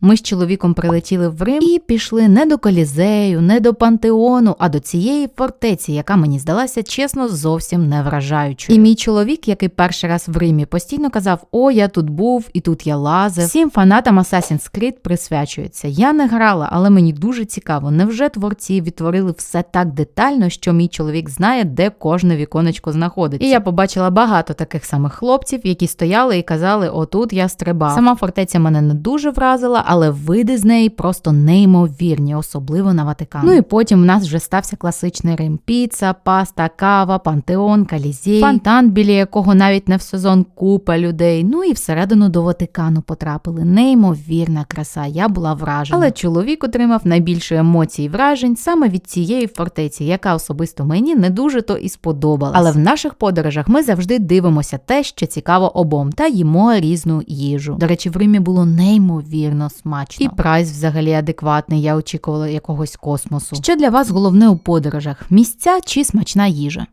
Ми з чоловіком прилетіли в Рим і пішли не до Колізею, не до пантеону, а до цієї фортеці, яка мені здалася чесно зовсім не вражаючою. І мій чоловік, який перший раз в Римі, постійно казав: О, я тут був і тут я лазив. Всім фанатам Assassin's Creed присвячується. Я не грала, але мені дуже цікаво. Невже творці відтворили все так детально, що мій чоловік знає, де кожне віконечко знаходиться? І я побачила багато таких самих хлопців, які стояли і казали: Отут я стрибав. Сама фортеця мене не дуже вразила, але види з неї просто неймовірні, особливо на Ватикан. Ну і потім в нас вже стався класичний Рим: піца, паста, кава, пантеон, калізей, фонтан, біля якого навіть не в сезон купа людей. Ну і всередину до Ватикану потрапили. Неймовірна краса. Я була вражена. Але чоловік отримав найбільше емоцій і вражень саме від цієї фортеці, яка особисто мені не дуже то і сподобалась. Але в наших подорожах ми завжди дивимося те, що цікаво обом, та їмо різну їжу. До речі, в Римі було неймовірно смачно. І прайс взагалі адекватний. Я очікувала якогось космосу. Що для вас головне у подорожах? Місця чи смачна їжа?